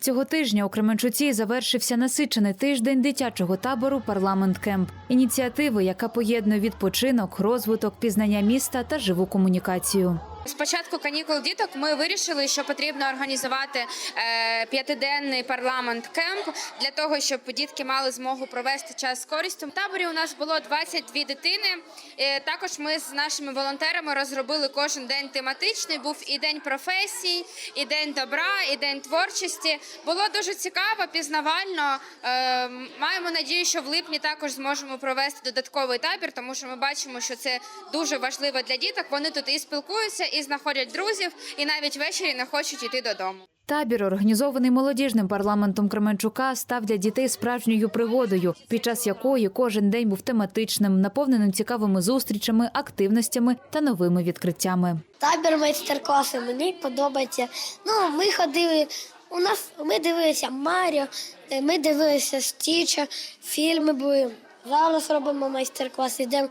Цього тижня у Кременчуці завершився насичений тиждень дитячого табору Парламент Кемп ініціативи, яка поєднує відпочинок, розвиток, пізнання міста та живу комунікацію. З початку канікул діток ми вирішили, що потрібно організувати е, п'ятиденний парламент кемп для того, щоб дітки мали змогу провести час з користю. В таборі у нас було 22 дитини. Е, також ми з нашими волонтерами розробили кожен день тематичний. Був і день професій, і день добра, і день творчості. Було дуже цікаво, пізнавально. Е, маємо надію, що в липні також зможемо провести додатковий табір, тому що ми бачимо, що це дуже важливо для діток. Вони тут і спілкуються, і знаходять друзів, і навіть ввечері не хочуть йти додому. Табір, організований молодіжним парламентом Кременчука, став для дітей справжньою пригодою, під час якої кожен день був тематичним, наповненим цікавими зустрічами, активностями та новими відкриттями. Табір майстер-класи мені подобається. Ну, ми ходили. У нас ми дивилися Маріо, ми дивилися Стіча, фільми були. Зараз робимо майстер-клас, йдемо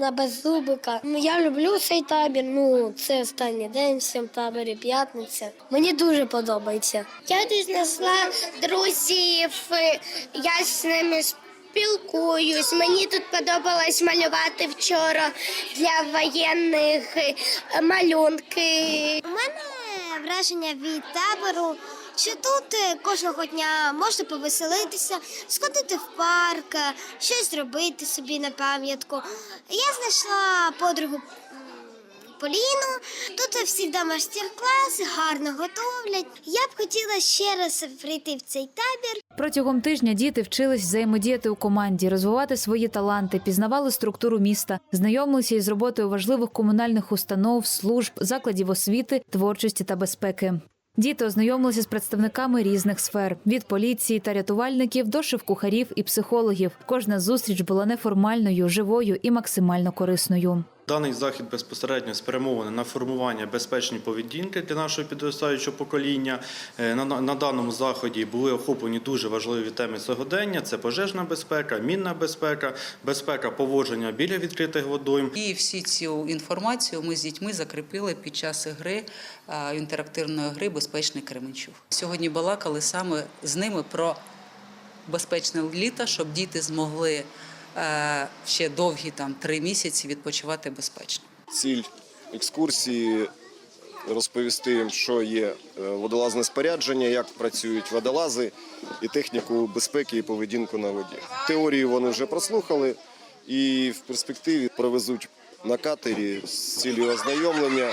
на беззубика. Я люблю цей табір. Ну, це останній день в цьому таборі, п'ятниця. Мені дуже подобається. Я тут знайшла друзів, я з ними спілкуюсь. Мені тут подобалось малювати вчора для воєнних е, малюнки. У мене враження від табору, що тут е, кожного дня можна повеселитися, сходити в парк, е, щось зробити собі на пам'ятку. Я знайшла подругу Поліну. Тут завжди майстер-клас, гарно готовлять. Я б хотіла ще раз прийти в цей табір. Протягом тижня діти вчились взаємодіяти у команді, розвивати свої таланти, пізнавали структуру міста, знайомилися із роботою важливих комунальних установ, служб, закладів освіти, творчості та безпеки. Діти ознайомилися з представниками різних сфер від поліції та рятувальників до шеф-кухарів і психологів. Кожна зустріч була неформальною, живою і максимально корисною. Даний захід безпосередньо спрямований на формування безпечної поведінки для нашого підростаючого покоління. Е, На, даному заході були охоплені дуже важливі теми сьогодення: це пожежна безпека, мінна безпека, безпека поводження біля відкритих водойм. І всі цю інформацію ми з дітьми закріпили під час гри інтерактивної гри Безпечний Кременчуг. Сьогодні балакали саме з ними про безпечне літо, щоб діти змогли е, ще довгі там три місяці відпочивати безпечно. Ціль екскурсії розповісти їм, що є е, водолазне спорядження, як працюють водолази і техніку безпеки і поведінку на воді. Теорію вони вже прослухали і в перспективі провезуть на катері з цілею ознайомлення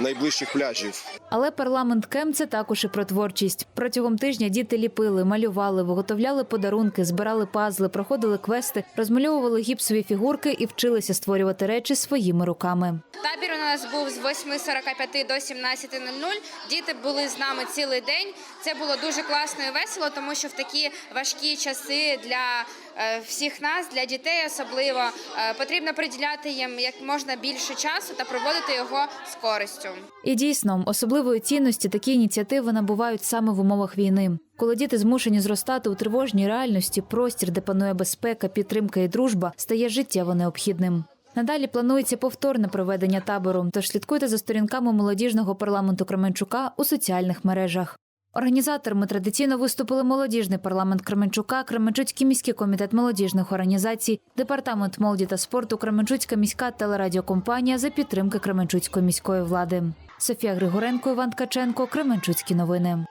найближчих пляжів. Але парламент Кем це також і про творчість. Протягом тижня діти ліпили, малювали, виготовляли подарунки, збирали пазли, проходили квести, розмальовували гіпсові фігурки і вчилися створювати речі своїми руками. Табір у нас був з 8.45 до 17.00. Діти були з нами цілий день. Це було дуже класно і весело, тому що в такі важкі часи для всіх нас, для дітей особливо, е, потрібно приділяти їм як можна більше часу та проводити його з користю. І дійсно, особливої цінності такі ініціативи набувають саме в умовах війни. Коли діти змушені зростати у тривожній реальності, простір, де панує безпека, підтримка і дружба, стає життєво необхідним. Надалі планується повторне проведення табору, тож слідкуйте за сторінками молодіжного парламенту Кременчука у соціальних мережах. Організаторами традиційно виступили молодіжний парламент Кременчука, Кременчуцький міський комітет молодіжних організацій, департамент молоді та спорту, Кременчуцька міська телерадіокомпанія за підтримки Кременчуцької міської влади. Софія Григоренко, Іван Ткаченко, Кременчуцькі новини.